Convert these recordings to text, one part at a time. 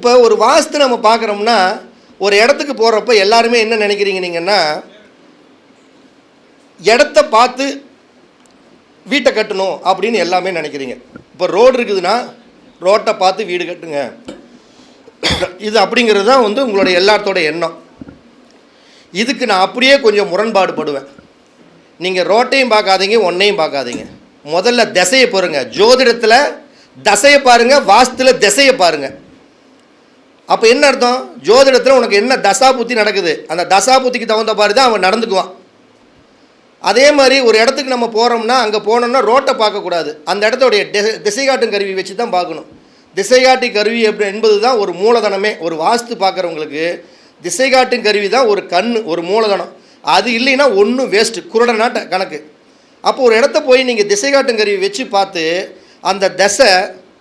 இப்போ ஒரு வாஸ்து நம்ம பார்க்குறோம்னா ஒரு இடத்துக்கு போகிறப்ப எல்லாருமே என்ன நினைக்கிறீங்க நீங்கன்னா இடத்த பார்த்து வீட்டை கட்டணும் அப்படின்னு எல்லாமே நினைக்கிறீங்க. இப்போ ரோடு இருக்குதுன்னா ரோட்டை பார்த்து வீடு கட்டுங்க. இது அப்படிங்கிறது தான் வந்து உங்களுடைய எல்லாத்தோட எண்ணம். இதுக்கு நான் அப்படியே கொஞ்சம் முரண்பாடு படுவேன் நீங்கள் ரோட்டையும் பார்க்காதீங்க ஒன்றையும் பார்க்காதீங்க. முதல்ல திசையை பாருங்கள் ஜோதிடத்தில் தசையை பாருங்கள் வாஸ்துல திசையை பாருங்கள் அப்போ என்ன அர்த்தம்? ஜோதிடத்தில் உனக்கு என்ன தசா புத்தி நடக்குது? அந்த தசா புத்திக்கு தகுந்த மாதிரி தான் அவன் நடந்துக்குவான். அதே மாதிரி ஒரு இடத்துக்கு நம்ம போகிறோம்னா அங்கே போனோம்னா ரோட்டை பார்க்கக்கூடாது. அந்த இடத்தோடைய திசை- காட்டும் கருவி வச்சு தான் பார்க்கணும். திசை காட்டி கருவி எப்படி என்பது தான் ஒரு மூலதனமே. ஒரு வாஸ்து பார்க்குறவங்களுக்கு திசை காட்டும் கருவி தான் ஒரு கண் ஒரு மூலதனம். அது இல்லைன்னா ஒன்றும் வேஸ்ட்டு குருடனாட்ட கணக்கு. அப்போ ஒரு இடத்த போய் நீங்கள் திசை காட்டும் கருவி வச்சு பார்த்து அந்த தசை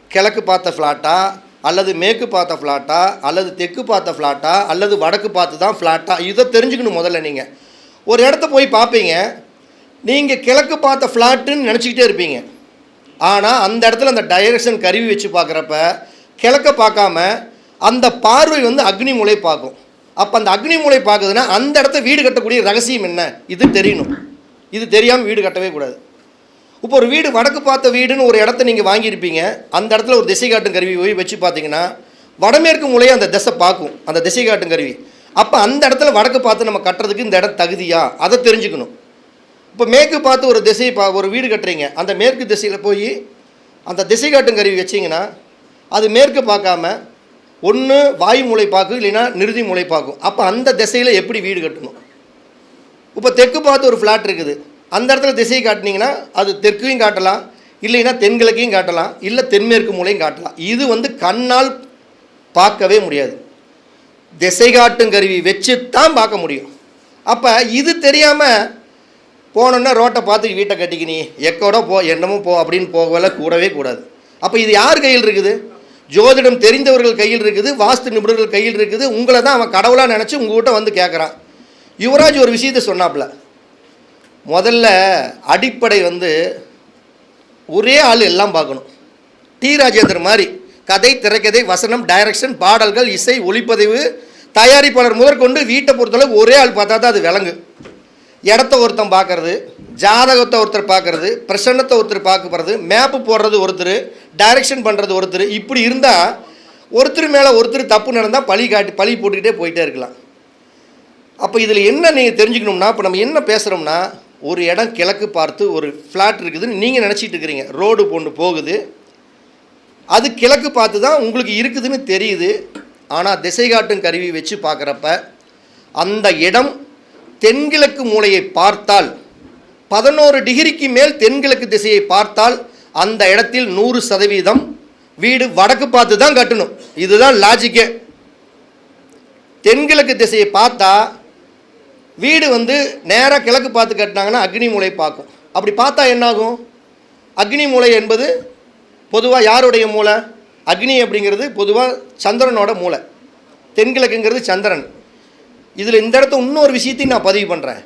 கிழக்கு பார்த்த ஃப்ளாட்டாக அல்லது மேற்கு பார்த்த ஃப்ளாட்டா அல்லது தெற்கு பார்த்த ஃப்ளாட்டா அல்லது வடக்கு பார்த்து தான் ஃப்ளாட்டா இதை தெரிஞ்சுக்கணும் முதல்ல நீங்கள் ஒரு இடத்த போய் பார்ப்பீங்க. நீங்கள் கிழக்கு பார்த்த ஃப்ளாட்டுன்னு நினச்சிக்கிட்டே இருப்பீங்க. ஆனால் அந்த இடத்துல அந்த டைரக்ஷன் கருவி வச்சு பார்க்குறப்ப கிழக்க பார்க்காம அந்த பார்வை வந்து அக்னி மூலை பார்க்கும். அப்போ அந்த அக்னி மூலை பார்க்குதுன்னா அந்த இடத்த வீடு கட்டக்கூடிய ரகசியம் என்ன? இது தெரியணும். இது தெரியாமல் வீடு கட்டவே கூடாது. இப்போ ஒரு வீடு வடக்கு பார்த்த வீடுன்னு ஒரு இடத்த நீங்கள் வாங்கியிருப்பீங்க. அந்த இடத்துல ஒரு திசை காட்டும் கருவி போய் வச்சு பார்த்தீங்கன்னா வடமேற்கு மூலையை அந்த திசை பார்க்கும். அந்த திசை காட்டும் கருவி. அப்போ அந்த இடத்துல வடக்கு பார்த்து நம்ம கட்டுறதுக்கு இந்த இடம் தகுதியா? அதை தெரிஞ்சுக்கணும். இப்போ மேற்கு பார்த்து ஒரு திசை பா ஒரு வீடு கட்டுறீங்க. அந்த மேற்கு திசையில் போய் அந்த திசை காட்டும் கருவி வச்சிங்கன்னா அது மேற்கு பார்க்காம ஒன்று வாயு மூலை பார்க்கும் இல்லைன்னா நிறுதி மூலை பார்க்கும். அப்போ அந்த திசையில் எப்படி வீடு கட்டணும்? இப்போ தெற்கு பார்த்து ஒரு ஃப்ளாட் இருக்குது. அந்த இடத்துல திசையை காட்டினீங்கன்னா அது தெற்கையும் காட்டலாம் இல்லைன்னா தென்கிழக்கையும் காட்டலாம் இல்லை தென்மேற்கு மூலையும் காட்டலாம். இது வந்து கண்ணால் பார்க்கவே முடியாது. திசை காட்டும் கருவி வச்சு தான் பார்க்க முடியும். அப்போ இது தெரியாமல் போனோன்னா ரோட்டை பார்த்து வீட்டை கட்டிக்கினி எக்கோட போ என்னமோ போ அப்படின்னு போகல கூடவே கூடாது. அப்போ இது யார் கையில் இருக்குது? ஜோதிடம் தெரிந்தவர்கள் கையில் இருக்குது வாஸ்து நிபுணர்கள் கையில் இருக்குது உங்களை தான் அவன் கடவுளாக நினச்சி உங்ககிட்ட வந்து கேட்குறான் யுவராஜ் ஒரு விஷயத்தை சொன்னாப்புல. முதல்ல அடிப்படை வந்து ஒரே ஆள் எல்லாம் பார்க்கணும். டி. ராஜேந்தர் மாதிரி கதை திரைக்கதை வசனம் டைரக்ஷன் பாடல்கள் இசை ஒளிப்பதிவு தயாரிப்பாளர் முதற்கொண்டு வீட்டை பொறுத்தளவு ஒரே ஆள் பார்த்தா தான் அது விளங்கு. இடத்த ஒருத்தன் பார்க்கறது ஜாதகத்தை ஒருத்தர் பார்க்கறது பிரசன்னத்தை ஒருத்தர் பார்க்கப்படுறது மேப்பு போடுறது ஒருத்தர் டைரக்ஷன் பண்ணுறது ஒருத்தர். இப்படி இருந்தால் ஒருத்தர் மேலே ஒருத்தர் தப்பு நடந்தால் பழி காட்டி பழி போட்டுக்கிட்டே போயிட்டே இருக்கலாம். அப்போ இதில் என்ன நீங்கள் தெரிஞ்சுக்கணும்னா இப்போ நம்ம என்ன பேசுகிறோம்னா ஒரு இடம் கிழக்கு பார்த்து ஒரு ஃப்ளாட் இருக்குதுன்னு நீங்கள் நினச்சிட்டு இருக்கிறீங்க. ரோடு பொண்ணு போகுது. அது கிழக்கு பார்த்து தான் உங்களுக்கு இருக்குதுன்னு தெரியுது. ஆனால் திசை காட்டும் கருவி வச்சு பார்க்குறப்ப அந்த இடம் தென்கிழக்கு மூலையை பார்த்தால் பதினோரு டிகிரிக்கு மேல் தென்கிழக்கு திசையை பார்த்தால் அந்த இடத்தில் நூறு சதவீதம் வீடு வடக்கு பார்த்து தான் கட்டணும். இதுதான் லாஜிக்கே தென்கிழக்கு திசையை பார்த்தா வீடு வந்து நேராக கிழக்கு பார்த்து கட்டினாங்கன்னா அக்னி மூலை பார்க்கும். அப்படி பார்த்தா என்னாகும்? அக்னி மூலை என்பது பொதுவாக யாருடைய மூலை அக்னி அப்படிங்கிறது பொதுவாக சந்திரனோட மூலை தென்கிழக்குங்கிறது சந்திரன். இதில் இந்த இடத்த இன்னொரு விஷயத்தையும் நான் பதிவு பண்ணுறேன்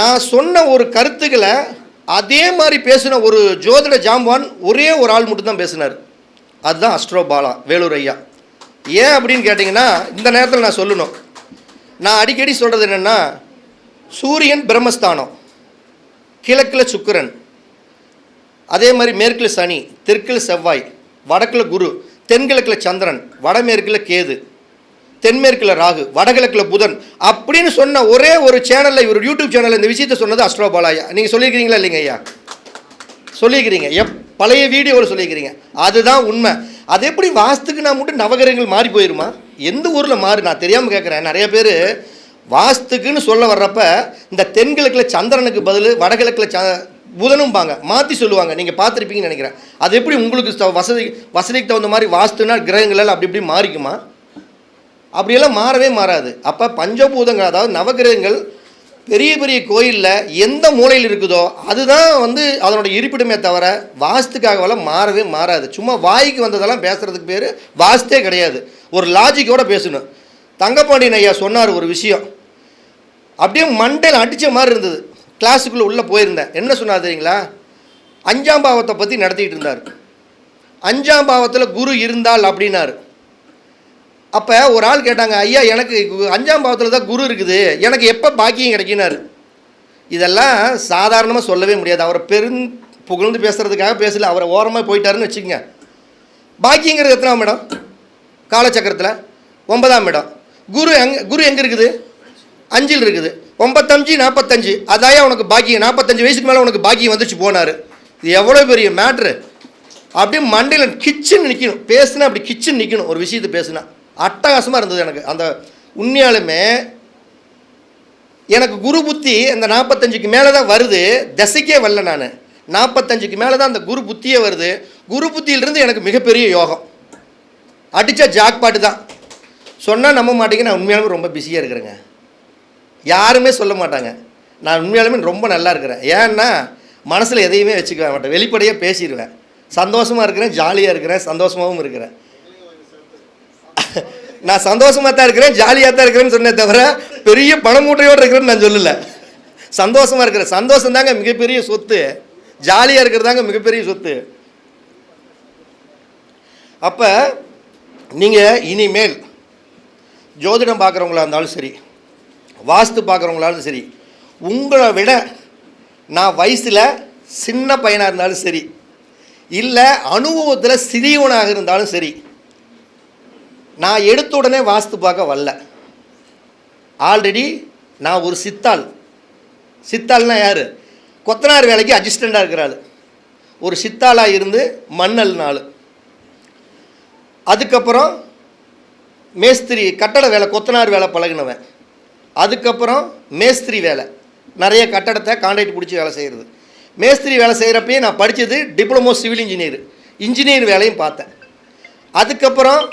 நான் சொன்ன ஒரு கருத்துக்களை அதே மாதிரி பேசின ஒரு ஜோதிட ஜாம்பான் ஒரே ஒரு ஆள் மட்டும்தான் பேசினார். அதுதான் அஸ்ட்ரோபாலா வேலூர் ஐயா. ஏன் அப்படின்னு கேட்டிங்கன்னா இந்த நேரத்தில் நான் சொல்லணும். நான் அடிக்கடி சொல்கிறது என்னென்னா சூரியன் பிரம்மஸ்தானம் கிழக்கில் சுக்கிரன் அதே மாதிரி மேற்கில் சனி தெற்கில் செவ்வாய் வடக்கில் குரு தென்கிழக்கில் சந்திரன் வடமேற்கில் கேது தென்மேற்கில் ராகு வடகிழக்கில் புதன் அப்படின்னு சொன்ன ஒரே ஒரு சேனலில் இவர் யூடியூப் சேனலில் இந்த விஷயத்தை சொன்னது அஸ்ட்ரோபாலாயா நீங்கள் சொல்லியிருக்கிறீங்களா இல்லைங்க ஐயா? சொல்லியிருக்கிறீங்க. எப் பழைய வீடியோவில் சொல்லியிருக்கிறீங்க. அதுதான் உண்மை. அது எப்படி வாஸ்துக்கு நான் மட்டும் நவகிரகங்கள் மாறி போயிருமா? எந்த ஊரில் மாறு? நான் தெரியாமல் கேட்குறேன் நிறைய பேர் வாஸ்துக்குன்னு சொல்ல வர்றப்ப இந்த தென்கிழக்கில் சந்திரனுக்கு பதில் வடகிழக்கில் ச புதனும்பாங்க. மாற்றி சொல்லுவாங்க. நீங்கள் பார்த்துருப்பீங்கன்னு நினைக்கிறேன். அது எப்படி உங்களுக்கு வசதி வசதிக்கு தகுந்த மாதிரி வாஸ்துனா கிரகங்களெல்லாம் அப்படி இப்படி மாறிக்குமா? அப்படியெல்லாம் மாறவே மாறாது. அப்போ பஞ்சபூதங்கள் அதாவது நவகிரகங்கள் பெரிய பெரிய கோயிலில் எந்த மூலையில் இருக்குதோ அதுதான் வந்து அதனோட இருப்பிடமே தவிர வாஸ்துக்காகவெல்லாம் மாறவே மாறாது. சும்மா வாய்க்கு வந்ததெல்லாம் பேசுகிறதுக்கு பேர் வாஸ்தே கிடையாது. ஒரு லாஜிக்கோடு பேசணும். தங்கப்பாண்டியன் ஐயா சொன்னார் ஒரு விஷயம். அப்படியே மண்டையில் அடித்த மாதிரி இருந்தது. கிளாஸுக்குள்ளே உள்ளே போயிருந்தேன். என்ன சொன்னார் தெரியுங்களா? அஞ்சாம் பாவத்தை பற்றி நடத்திக்கிட்டு இருந்தார். அஞ்சாம் பாவத்தில் குரு இருந்தால் அப்படின்னாரு. அப்போ ஒரு ஆள் கேட்டாங்க ஐயா எனக்கு அஞ்சாம் பாவத்தில் தான் குரு இருக்குது. எனக்கு எப்போ பாக்கியம் கிடைக்கினாரு இதெல்லாம் சாதாரணமாக சொல்லவே முடியாது. அவரை பெரும் புகழ்ந்து பேசுகிறதுக்காக பேசல. அவரை ஓரமாக போயிட்டாருன்னு வச்சுக்கோங்க. பாக்கியங்கிறது எத்தனாம் இடம்? காலச்சக்கரத்தில். ஒன்பதாம் இடம். குரு எங் குரு எங்கே இருக்குது? அஞ்சில் இருக்குது. ஒம்பத்தஞ்சு நாற்பத்தஞ்சு அதாயா உனக்கு பாக்கியம். நாற்பத்தஞ்சு வயசுக்கு மேலே உனக்கு பாக்கியம் வந்துச்சு போனார். இது எவ்வளோ பெரிய மேட்ரு அப்படியே மண்டையில் கிச்சன் நிற்கணும் பேசுனா அப்படி கிச்சன் நிற்கணும் ஒரு விஷயத்தை பேசுனா. அட்டகாசமாக இருந்தது எனக்கு. அந்த உண்மையாலுமே எனக்கு குரு புத்தி அந்த நாற்பத்தஞ்சுக்கு மேலே தான் வருது. திசைக்கே வரல நான். நாற்பத்தஞ்சுக்கு மேலே தான் அந்த குரு புத்தியே வருது. குரு புத்தியிலிருந்து எனக்கு மிகப்பெரிய யோகம். அடித்த ஜாக்பாட்டு தான். சொன்னால் நம்ப மாட்டேங்க நான் உண்மையாலுமே ரொம்ப பிஸியாக இருக்கிறேங்க. யாருமே சொல்ல மாட்டாங்க. நான் உண்மையாலுமே ரொம்ப நல்லா இருக்கிறேன். ஏன்னா மனசில் எதையுமே வச்சுக்க மாட்டேன் வெளிப்படையாக பேசிடுவேன். சந்தோஷமாக இருக்கிறேன் ஜாலியாக இருக்கிறேன் சந்தோஷமாகவும் இருக்கிறேன். நான் சந்தோஷமாக தான் இருக்கிறேன் ஜாலியாக தான் இருக்கிறேன்னு சொன்னே தவிர பெரிய பணமூட்டையோடு இருக்கிறேன்னு நான் சொல்லலை. சந்தோஷமாக இருக்கிறேன். சந்தோஷம் தாங்க மிகப்பெரிய சொத்து. ஜாலியாக இருக்கிறது தாங்க மிகப்பெரிய சொத்து. அப்போ நீங்கள் இனிமேல் ஜோதிடம் பார்க்குறவங்களா இருந்தாலும் சரி வாஸ்து பார்க்குறவங்களாலும் சரி உங்களை விட நான் வயசில் சின்ன பையனாக இருந்தாலும் சரி இல்லை அனுபவத்தில் சிறியவனாக இருந்தாலும் சரி நான் எடுத்த உடனே வாஸ்து பார்க்க வரல. ஆல்ரெடி நான் ஒரு சித்தாள். சித்தாள்னா யார்? கொத்தனார் வேலைக்கு அசிஸ்டண்ட்டாக இருக்கிறாள். ஒரு சித்தாளாக இருந்து மண்ணல் நாள். அதுக்கப்புறம் மேஸ்திரி கட்டட வேலை கொத்தனார் வேலை பழகினவன். அதுக்கப்புறம் மேஸ்திரி வேலை. நிறைய கட்டடத்தை கான்ட்ராக்ட் பிடிச்சி வேலை செய்கிறது மேஸ்திரி வேலை செய்கிறப்பயே நான் படித்தது டிப்ளமோ சிவில் இன்ஜினியர் இன்ஜினியர் வேலையும் பார்த்தேன். அதுக்கப்புறம்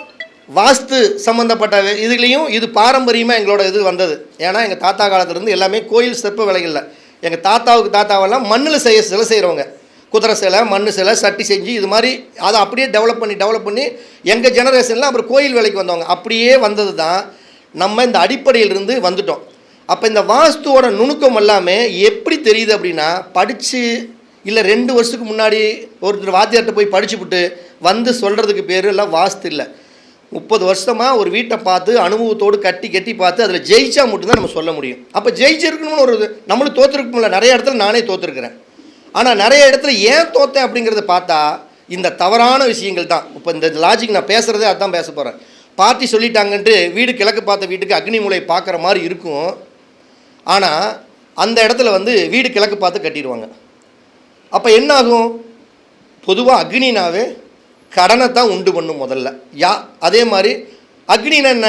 வாஸ்து சம்மந்தப்பட்ட இதுலேயும் இது பாரம்பரியமாக எங்களோட இது வந்தது. ஏன்னா எங்கள் தாத்தா காலத்துலேருந்து எல்லாமே கோயில் சிற்ப விலைகளில். எங்கள் தாத்தாவுக்கு தாத்தாவெல்லாம் மண்ணில் செய்ய சிலை செய்கிறவங்க குதிரை சிலை மண் சிலை சட்டி செஞ்சு இது மாதிரி அதை அப்படியே டெவலப் பண்ணி டெவலப் பண்ணி எங்கள் ஜெனரேஷனில் அப்புறம் கோயில் வேலைக்கு வந்தவங்க. அப்படியே வந்தது தான் நம்ம இந்த அடிப்படையிலிருந்து வந்துட்டோம். அப்போ இந்த வாஸ்துவோட நுணுக்கம் எல்லாமே எப்படி தெரியுது அப்படின்னா படித்து இல்லை ரெண்டு வருஷத்துக்கு முன்னாடி ஒருத்தர் வாத்தியார்கிட்ட போய் படிச்சுப்புட்டு வந்து சொல்கிறதுக்கு பேர் எல்லாம் வாஸ்து இல்லை. முப்பது வருஷமாக ஒரு வீட்டை பார்த்து அனுபவத்தோடு கட்டி கட்டி பார்த்து அதில் ஜெயிச்சா மட்டும்தான் நம்ம சொல்ல முடியும். அப்போ ஜெயிச்சிருக்கணும்னு ஒரு நம்மளும் தோற்றுருக்கணும்ல நிறைய இடத்துல நானே தோற்றுருக்குறேன் ஆனால் நிறைய இடத்துல ஏன் தோத்தேன் அப்படிங்கிறத பார்த்தா இந்த தவறான விஷயங்கள் தான். இப்போ இந்த லாஜிக் நான் பேசுகிறதே அதான் பேச போகிறேன் பார்ட்டி சொல்லிட்டாங்கன்ட்டு வீடு கிழக்கு பார்த்த வீட்டுக்கு அக்னி மூலை பார்க்குற மாதிரி இருக்கும். ஆனால் அந்த இடத்துல வந்து வீடு கிழக்கு பார்த்து கட்டிடுவாங்க. அப்போ என்ன ஆகும் பொதுவாக அக்னினாவே கடனை தான் உண்டு பண்ணும் முதல்ல. யா அதே மாதிரி அக்னின்னு என்ன?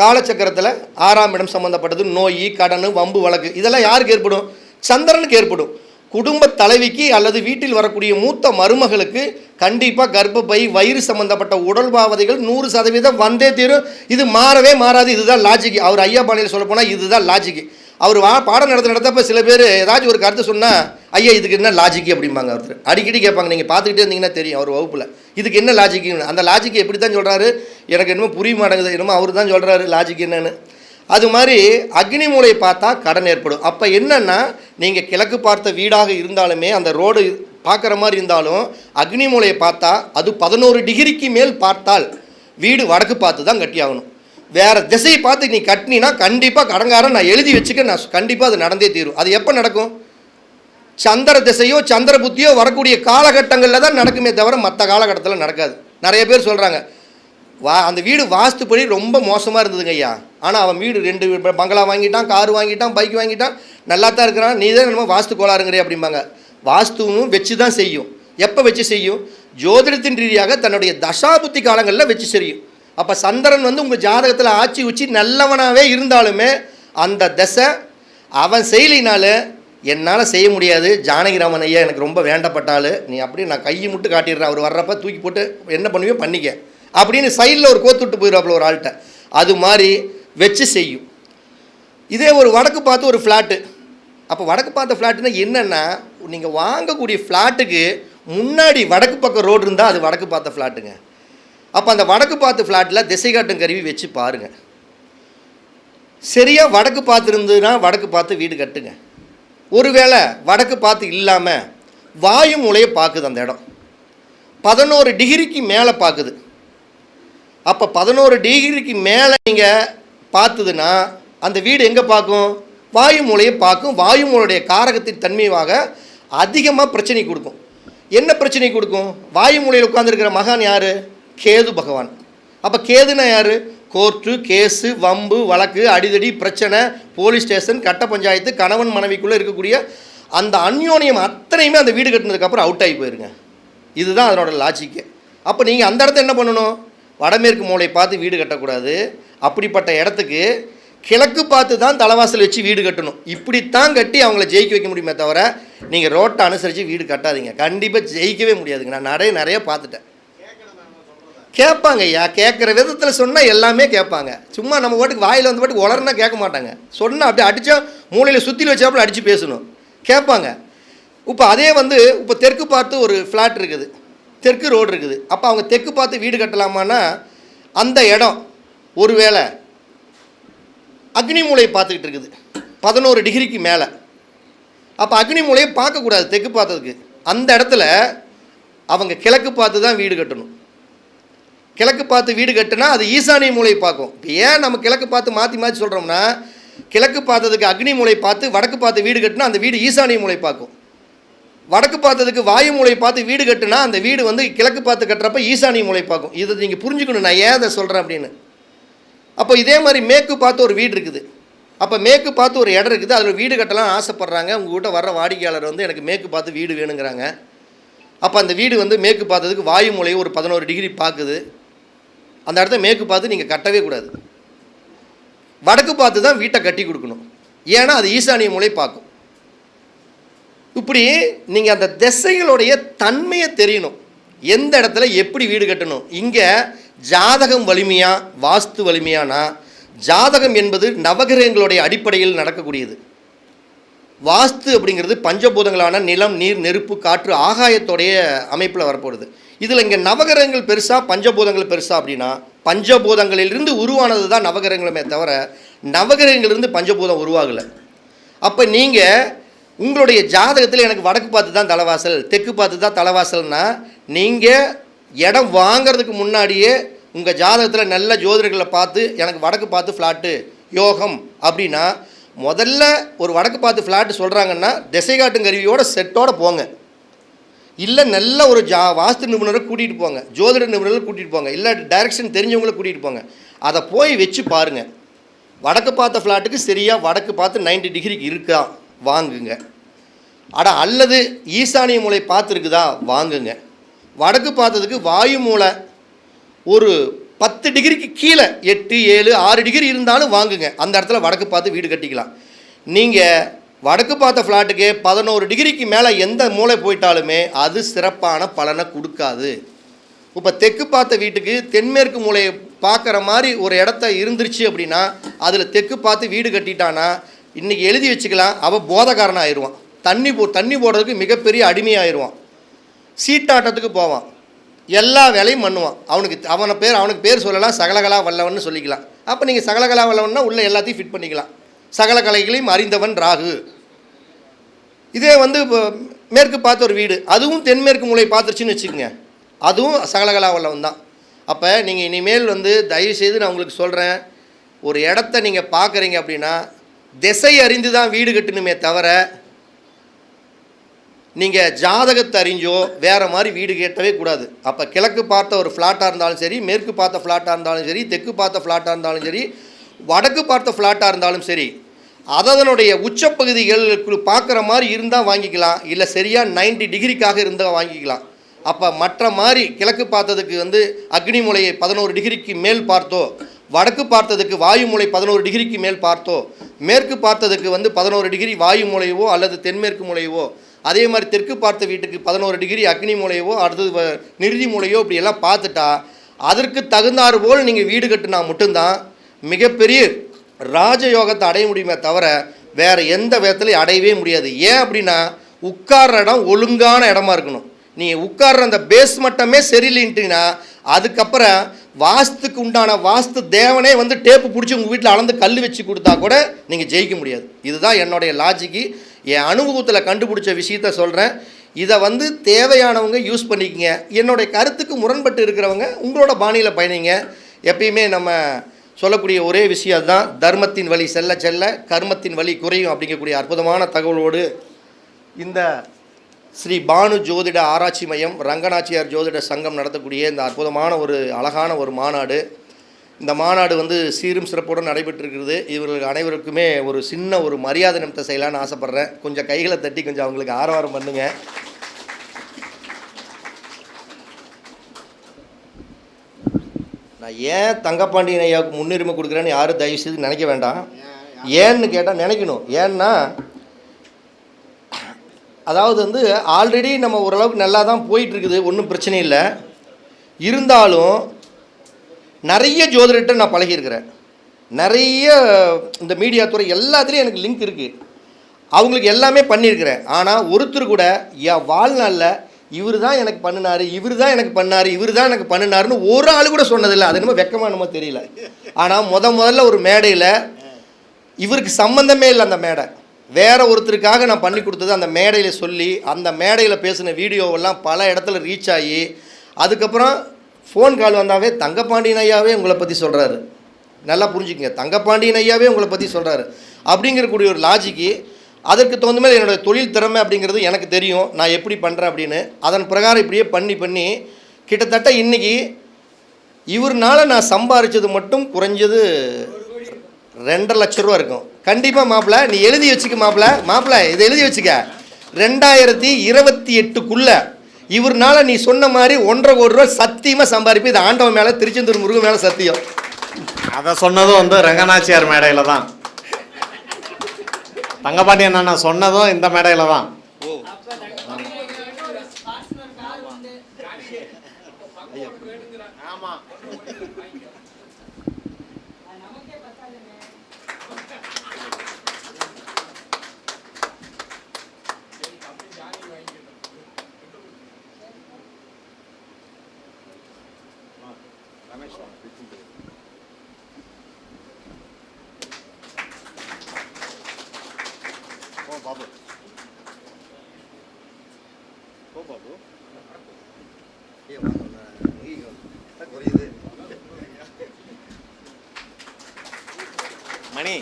காலச்சக்கரத்தில் ஆறாம் இடம் சம்மந்தப்பட்டது நோய் கடன் வம்பு வழக்கு. இதெல்லாம் யாருக்கு ஏற்படும்? சந்திரனுக்கு ஏற்படும். குடும்ப தலைவிக்கு அல்லது வீட்டில் வரக்கூடிய மூத்த மருமகளுக்கு கண்டிப்பாக கர்ப்பப்பை வயிறு சம்பந்தப்பட்ட உடல் பாவதைகள் நூறு சதவீதம் வந்தே தீரும். இது மாறவே மாறாது. இதுதான் லாஜிக் அவர் ஐயா பாணியில் சொல்ல போனால் இதுதான் லாஜிக் அவர் வா பாடம் நடத்த நடத்தப்ப சில பேர் ஏதாச்சும் ஒரு கருத்து சொன்னால் ஐயா இதுக்கு என்ன லாஜிக் அப்படிம்பாங்க ஒருத்தர் அடிக்கடி கேட்பாங்க நீங்கள் பார்த்துக்கிட்டே இருந்தீங்கன்னா தெரியும் அவர் வகுப்பில். இதுக்கு என்ன லாஜிக் அந்த லாஜிக் எப்படி தான் சொல்கிறாரு எனக்கு என்னமோ புரிய மாட்டேங்குது. என்னமோ அவர் தான் சொல்கிறாரு லாஜிக் என்னன்னு. அது மாதிரி அக்னி மூலை பார்த்தா கடன் ஏற்படும். அப்போ என்னென்னா நீங்கள் கிழக்கு பார்த்த வீடாக இருந்தாலுமே அந்த ரோடு பார்க்குற மாதிரி இருந்தாலும் அக்னி மூலையை பார்த்தா அது பதினோரு டிகிரிக்கு மேல் பார்த்தால் வீடு வடக்கு பார்த்து தான் கட்டியாகணும். வேறு திசையை பார்த்து நீ கட்டினா கண்டிப்பாக கடங்காரன் நான் எழுதி வச்சுக்க நான் கண்டிப்பாக அது நடந்தே தீரும். அது எப்போ நடக்கும்? சந்திர திசையோ சந்திர புத்தியோ வரக்கூடிய காலகட்டங்களில் தான் நடக்குமே தவிர மற்ற காலகட்டத்தில் நடக்காது. நிறைய பேர் சொல்கிறாங்க வா அந்த வீடு வாஸ்துப்படி ரொம்ப மோசமாக இருந்ததுங்க ஐயா. ஆனால் அவன் வீடு ரெண்டு பங்களா வாங்கிட்டான் கார் வாங்கிட்டான் பைக் வாங்கிட்டான் நல்லா தான் இருக்கிறான் நீ தான் நம்ம வாஸ்து கோளாறுங்கிறே அப்படிம்பாங்க. வாஸ்துவும் வச்சு தான் செய்யும். எப்போ வச்சு செய்யும்? ஜோதிடத்தின் ரீதியாக தன்னுடைய தசாபுத்தி காலங்களில் வச்சு செய்யும். அப்போ சந்திரன் வந்து உங்கள் ஜாதகத்தில் ஆட்சி உச்சி நல்லவனாகவே இருந்தாலுமே அந்த தசை அவன் செய்யலினால என்னால் செய்ய முடியாது. ஜானகிராமன் ஐயா எனக்கு ரொம்ப வேண்டப்பட்டாள். நீ அப்படியே நான் கையை மட்டும் காட்டிடுறேன். அவர் வர்றப்ப தூக்கி போட்டு என்ன பண்ணுவியோ பண்ணிக்க. அப்படின்னு சைடில் ஒரு கோத்துட்டு போயிடுவாப்புல ஒரு ஆள்கிட்ட. அது மாதிரி வச்சு செய்யும். இதே ஒரு வடக்கு பார்த்து ஒரு ஃப்ளாட்டு அப்போ வடக்கு பார்த்த ஃப்ளாட்டுன்னா என்னென்னா நீங்கள் வாங்கக்கூடிய ஃப்ளாட்டுக்கு முன்னாடி வடக்கு பக்கம் ரோடு இருந்தால் அது வடக்கு பார்த்த ஃப்ளாட்டுங்க அப்போ அந்த வடக்கு பார்த்து ஃப்ளாட்டில் திசை காட்டும் கருவி வச்சு பாருங்கள் சரியாக வடக்கு பார்த்து இருந்ததுன்னா வடக்கு பார்த்து வீடு கட்டுங்க. ஒருவேளை வடக்கு பார்த்து இல்லாமல் வாயு மூலையை பார்க்குது அந்த இடம். பதினோரு டிகிரிக்கு மேலே பார்க்குது. அப்போ பதினோரு டிகிரிக்கு மேலே நீங்கள் பார்த்ததுன்னா அந்த வீடு எங்கே பார்க்கும்? வாயு மூலையை பார்க்கும். வாயு மூலையுடைய காரகத்தின் தன்மையாக அதிகமாக பிரச்சனை கொடுக்கும். என்ன பிரச்சனை கொடுக்கும்? வாயு மூலையில் உட்காந்துருக்கிற மகான் யார்? கேது பகவான். அப்போ கேதுனா யார்? கோர்ட்டு கேஸு வம்பு வழக்கு அடிதடி பிரச்சனை போலீஸ் ஸ்டேஷன் கட்ட பஞ்சாயத்து கணவன் மனைவிக்குள்ளே இருக்கக்கூடிய அந்த அந்யோன்யம் அத்தனையுமே அந்த வீடு கட்டினதுக்கப்புறம் அவுட் ஆகி போயிருங்க. இதுதான் அதனோட லாஜிக்கு அப்போ நீங்கள் அந்த இடத்த என்ன பண்ணணும்? வடமேற்கு மூளை பார்த்து வீடு கட்டக்கூடாது. அப்படிப்பட்ட இடத்துக்கு கிழக்கு பார்த்து தான் தலைவாசல் வச்சு வீடு கட்டணும். இப்படித்தான் கட்டி அவங்கள ஜெயிக்க வைக்க முடியுமே தவிர நீங்கள் ரோட்டை அனுசரித்து வீடு கட்டாதீங்க. கண்டிப்பாக ஜெயிக்கவே முடியாதுங்க. நான் நிறைய நிறைய பார்த்துட்டேன். கேட்பாங்க ஐயா கேட்குற விதத்தில் சொன்னால் எல்லாமே கேட்பாங்க. சும்மா நம்ம பாட்டுக்கு வாயில் வந்து பாட்டுக்கு உளர்னா கேட்க மாட்டாங்க. சொன்னால் அப்படியே அடித்தா மூலையில் சுற்றில வச்சாப்புல அடித்து பேசணும். கேட்பாங்க. இப்போ அதே வந்து இப்போ தெற்கு பார்த்து ஒரு ஃப்ளாட் இருக்குது. தெற்கு ரோடு இருக்குது. அப்போ அவங்க தெற்கு பார்த்து வீடு கட்டலாமான்னா அந்த இடம் ஒருவேளை அக்னி மூலையை பார்த்துக்கிட்டு இருக்குது. பதினோரு டிகிரிக்கு மேலே. அப்போ அக்னி மூலையை பார்க்கக்கூடாது தெற்கு பார்த்ததுக்கு. அந்த இடத்துல அவங்க கிழக்கு பார்த்து தான் வீடு கட்டணும். கிழக்கு பார்த்து வீடு கட்டுனா அது ஈசானிய மூலை பார்க்கும். இப்போ ஏன் நம்ம கிழக்கு பார்த்து மாற்றி மாற்றி சொல்கிறோம்னா கிழக்கு பார்த்ததுக்கு அக்னி மூலை பார்த்து வடக்கு பார்த்து வீடு கட்டினா அந்த வீடு ஈசானிய மூலை பார்க்கும். வடக்கு பார்த்ததுக்கு வாயு மூலை பார்த்து வீடு கட்டுனா அந்த வீடு வந்து கிழக்கு பார்த்து கட்டுறப்ப ஈசானிய மூலை பார்க்கும். இதை நீங்கள் புரிஞ்சுக்கணும் நான் ஏன் அதை சொல்கிறேன் அப்படின்னு. அப்போ இதே மாதிரி மேற்கு பார்த்து ஒரு வீடு இருக்குது. அப்போ மேற்கு பார்த்து ஒரு இடம் இருக்குது. அதில் வீடு கட்டலாம் ஆசைப்பட்றாங்க. உங்ககிட்ட வர்ற வாடிக்கையாளர் வந்து எனக்கு மேற்கு பார்த்து வீடு வேணுங்கிறாங்க. அப்போ அந்த வீடு வந்து மேற்கு பார்த்ததுக்கு வாயு மூலையை ஒரு பதினோரு டிகிரி பார்க்குது. அந்த இடத்த மேற்கு பார்த்து நீங்கள் கட்டவே கூடாது. வடக்கு பார்த்து தான் வீட்டை கட்டி கொடுக்கணும். ஏன்னா அது ஈசானிய மூலை பார்க்கும். இப்படி நீங்கள் அந்த திசைகளுடைய தன்மையை தெரியணும். எந்த இடத்துல எப்படி வீடு கட்டணும்? இங்கே ஜாதகம் வலிமையா வாஸ்து வலிமையானா? ஜாதகம் என்பது நவகிரகங்களுடைய அடிப்படையில் நடக்கக்கூடியது. வாஸ்து அப்படிங்கிறது பஞ்சபூதங்களான நிலம் நீர் நெருப்பு காற்று ஆகாயத்தோடைய அமைப்பில் வரப்போகுது. இதில் இங்கே நவகிரகங்கள் பெருசாக பஞ்சபூதங்கள் பெருசாக அப்படின்னா பஞ்சபூதங்களிலிருந்து உருவானது தான் நவகிரகங்களுமே தவிர நவகிரகங்களிலிருந்து பஞ்சபூதம் உருவாகலை. அப்போ நீங்கள் உங்களுடைய ஜாதகத்தில் எனக்கு வடக்கு பார்த்து தான் தலைவாசல் தெற்கு பார்த்து தான் தலைவாசல்னா நீங்கள் இடம் வாங்குறதுக்கு முன்னாடியே உங்கள் ஜாதகத்தில் நல்ல ஜோதிடர்களை பார்த்து எனக்கு வடக்கு பார்த்து ஃப்ளாட்டு யோகம் அப்படின்னா முதல்ல ஒரு வடக்கு பார்த்து ஃப்ளாட்டு சொல்கிறாங்கன்னா திசை காட்டும் கருவியோட செட்டோடு போங்க. இல்லை நல்ல ஒரு ஜா வாஸ்து நிபுணரை கூட்டிகிட்டு போங்க. ஜோதிட நிபுணரை கூட்டிகிட்டு போங்க. இல்லை டைரக்ஷன் தெரிஞ்சவங்கள கூட்டிகிட்டு போங்க. அதை போய் வச்சு பாருங்கள் வடக்கு பார்த்த ஃப்ளாட்டுக்கு சரியாக வடக்கு பார்த்து 90 டிகிரிக்கு இருக்கா? வாங்குங்க. அட அல்லது ஈசானிய மூலை பார்த்துருக்குதா? வாங்குங்க. வடக்கு பார்த்ததுக்கு வாயு மூலை ஒரு பத்து டிகிரிக்கு கீழே எட்டு ஏழு ஆறு டிகிரி இருந்தாலும் வாங்குங்க. அந்த இடத்துல வடக்கு பார்த்து வீடு கட்டிக்கலாம். நீங்கள் வடக்கு பார்த்த ஃப்ளாட்டுக்கு பதினோரு டிகிரிக்கு மேலே எந்த மூலை போயிட்டாலுமே அது சிறப்பான பலனை கொடுக்காது. இப்போ தெற்கு பார்த்த வீட்டுக்கு தென்மேற்கு மூலையை பார்க்குற மாதிரி ஒரு இடத்த இருந்துருச்சு அப்படின்னா அதில் தெற்கு பார்த்து வீடு கட்டிட்டானா இன்றைக்கி எழுதி வச்சுக்கலாம் அவள் போதக்காரனாக ஆயிடுவான் தண்ணி போ தண்ணி போடுறதுக்கு மிகப்பெரிய அடிமையாயிருவான். சீட்டாட்டத்துக்கு போவான். எல்லா வேலையும் பண்ணுவான். அவனுக்கு அவனை பேர் அவனுக்கு பேர் சொல்லலாம் சகலகலா வல்லவன் சொல்லிக்கலாம். அப்போ நீங்கள் சகலகலா வல்லவன்னா உள்ள எல்லாத்தையும் ஃபிட் பண்ணிக்கலாம். சகல கலைகளையும் அறிந்தவன் ராகு. இதே வந்து இப்போ மேற்கு பார்த்த ஒரு வீடு. அதுவும் தென்மேற்கு மூலை பார்த்துருச்சுன்னு வச்சுக்கோங்க. அதுவும் சகலகலா வல்லவன் தான். அப்போ நீங்கள் இனிமேல் வந்து தயவு செய்து நான் உங்களுக்கு சொல்கிறேன் ஒரு இடத்த நீங்கள் பார்க்குறீங்க அப்படின்னா திசை அறிந்து தான் வீடு கட்டணுமே தவிர நீங்கள் ஜாதகத்தை அறிஞ்சோ வேறு மாதிரி வீடு கேட்டவே கூடாது. அப்போ கிழக்கு பார்த்த ஒரு ஃப்ளாட்டாக இருந்தாலும் சரி மேற்கு பார்த்த ஃப்ளாட்டாக இருந்தாலும் சரி தெற்கு பார்த்த ஃப்ளாட்டாக இருந்தாலும் சரி வடக்கு பார்த்த ஃப்ளாட்டாக இருந்தாலும் சரி அதனுடைய உச்சப்பகுதிகள் பார்க்குற மாதிரி இருந்தால் வாங்கிக்கலாம். இல்லை சரியாக 90 டிகிரிக்காக இருந்தால் வாங்கிக்கலாம். அப்போ மற்ற மாதிரி கிழக்கு பார்த்ததுக்கு வந்து அக்னி மூலையை பதினோரு டிகிரிக்கு மேல் பார்த்தோ வடக்கு பார்த்ததுக்கு வாயு மூலை பதினோரு டிகிரிக்கு மேல் பார்த்தோ மேற்கு பார்த்ததுக்கு வந்து பதினோரு டிகிரி வாயு மூலையவோ அல்லது தென்மேற்கு மூலையவோ அதே மாதிரி தெற்கு பார்த்த வீட்டுக்கு பதினோரு டிகிரி அக்னி மூலையவோ அடுத்தது நிறுதி மூலையோ இப்படி எல்லாம் பார்த்துட்டா அதற்கு தகுந்தாறு போல் நீங்கள் வீடு கட்டினா மட்டும்தான் மிகப்பெரிய ராஜயோகத்தை அடைய முடியுமே தவிர வேறு எந்த விதத்துலையும் அடையவே முடியாது. ஏன் அப்படின்னா உட்கார்ற இடம் ஒழுங்கான இடமா இருக்கணும். நீங்கள் உட்கார்ற அந்த பேஸ் மட்டமே சரியில்லைன்ட்டுனா அதுக்கப்புறம் வாஸ்துக்கு உண்டான வாஸ்து தேவனே வந்து டேப்பு பிடிச்சி உங்கள் வீட்டில் அளந்து கல் வச்சு கொடுத்தா கூட நீங்கள் ஜெயிக்க முடியாது. இதுதான் என்னுடைய லாஜிக்கு என் அனுபவத்தில் கண்டுபிடிச்ச விஷயத்த சொல்கிறேன் இதை வந்து தேவையானவங்க யூஸ் பண்ணிக்கங்க. என்னுடைய கருத்துக்கு முரண்பட்டு இருக்கிறவங்க உங்களோட பாணியில் பயணிங்க. எப்பயுமே நம்ம சொல்லக்கூடிய ஒரே விஷயம் தான் தர்மத்தின் வழி செல்ல செல்ல கர்மத்தின் வழி குறையும் அப்படிங்கக்கூடிய அற்புதமான தகவலோடு இந்த ஸ்ரீ பானு ஜோதிட ஆராய்ச்சி மையம் ரங்கநாச்சியார் ஜோதிட சங்கம் நடத்தக்கூடிய இந்த அற்புதமான ஒரு அழகான ஒரு மாநாடு. இந்த மாநாடு வந்து சீரும் சிறப்புடன் நடைபெற்றிருக்கிறது. இவர்கள் அனைவருக்குமே ஒரு சின்ன ஒரு மரியாதை நிமித்த செய்யலான்னு ஆசைப்பட்றேன். கொஞ்சம் கைகளை தட்டி கொஞ்சம் அவங்களுக்கு ஆரவாரம் பண்ணுங்க. நான் ஏன் தங்கப்பாண்டியன் ஐயாவுக்கு முன்னுரிமை கொடுக்குறேன்னு யாரும் தயவு செய்து நினைக்க வேண்டாம். ஏன்னு கேட்டால் நினைக்கணும். ஏன்னா அதாவது வந்து ஆல்ரெடி நம்ம ஓரளவுக்கு நல்லா தான் போயிட்டுருக்குது ஒன்றும் பிரச்சனை இல்லை. இருந்தாலும் நிறைய ஜோதிடர்கிட்ட நான் பழகியிருக்கிறேன். நிறைய இந்த மீடியா துறை எல்லாத்துலேயும் எனக்கு லிங்க் இருக்குது அவங்களுக்கு எல்லாமே பண்ணியிருக்கிறேன். ஆனால் ஒருத்தர் கூட என் வாழ்நாளில் இவர் தான் எனக்கு பண்ணினார் இவர் தான் எனக்கு பண்ணார் இவர் தான் எனக்கு பண்ணினாருன்னு ஒரு ஆள் கூட சொன்னதில்லை. அது என்னமோ வெக்கமாக என்னமோ தெரியல. ஆனால் முத முதல்ல ஒரு மேடையில் இவருக்கு சம்மந்தமே இல்லை அந்த மேடை. வேற ஒருத்தருக்காக நான் பண்ணி கொடுத்தது அந்த மேடையில் சொல்லி அந்த மேடையில் பேசின வீடியோவெல்லாம் பல இடத்துல ரீச் ஆகி அதுக்கப்புறம் ஃபோன் கால் வந்தாவே தங்கப்பாண்டியன் ஐயாவே உங்களை பற்றி சொல்கிறாரு நல்லா புரிஞ்சுக்கங்க. தங்கப்பாண்டியன் ஐயாவே உங்களை பற்றி சொல்கிறாரு அப்படிங்கிறக்கூடிய ஒரு லாஜிக்கு அதற்கு தகுந்த மாதிரி என்னோடய தொழில் திறமை அப்படிங்கிறது எனக்கு தெரியும். நான் எப்படி பண்ணுறேன் அப்படின்னு. அதன் பிரகாரம் இப்படியே பண்ணி பண்ணி கிட்டத்தட்ட இன்றைக்கி இவர்னால நான் சம்பாரித்தது மட்டும் குறைஞ்சது ரெண்டரை லட்ச ரூபா இருக்கும். கண்டிப்பாக மாப்பிள்ள நீ எழுதி வச்சுக்க மாப்பிள்ள மாப்பிள்ள இதை எழுதி வச்சுக்க. ரெண்டாயிரத்தி இருபத்தி எட்டுக்குள்ள இவர்னால நீ சொன்ன மாதிரி ஒன்றரை கோடி ரூபா சத்தியமாக சம்பாதிப்பு இது ஆண்டவன் மேலே திருச்செந்தூர் முருகன் மேலே சத்தியம். அதை சொன்னதும் வந்து ரங்கநாச்சியார் மேடையில் தான். தங்கப்பாண்டியன் அண்ணன் சொன்னதும் இந்த மேடையில் தான். மணி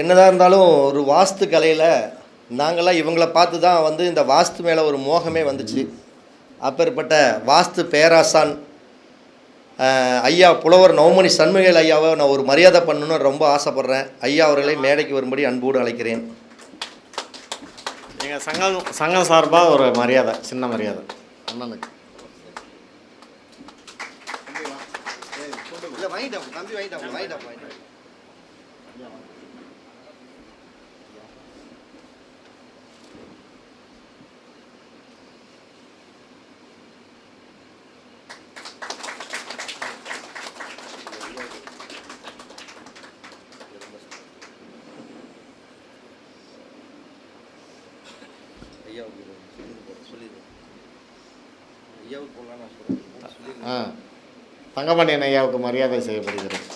என்னதான் இருந்தாலும் ஒரு வாஸ்து கலையில் நாங்களாம் இவங்கள பார்த்து தான் வந்து இந்த வாஸ்து மேலே ஒரு மோகமே வந்துச்சு. அப்பேற்பட்ட வாஸ்து பேராசான் ஐயா புலவர் நவமணி சண்முகல் ஐயாவை நான் ஒரு மரியாதை பண்ணணும்னு ரொம்ப ஆசைப்பட்றேன். ஐயா அவர்களை மேடைக்கு வரும்படி அன்போடு அழைக்கிறேன். எங்கள் சங்கம் சங்கம் சார்பாக ஒரு மரியாதை சின்ன மரியாதை. அண்ணனுக்கு. தம்பி வாங்கிட்டாங்க ஐயாவுக்கு ஐயாவுக்கு ஐயாவுக்கு மரியாதை செய்யப்படுகிறது.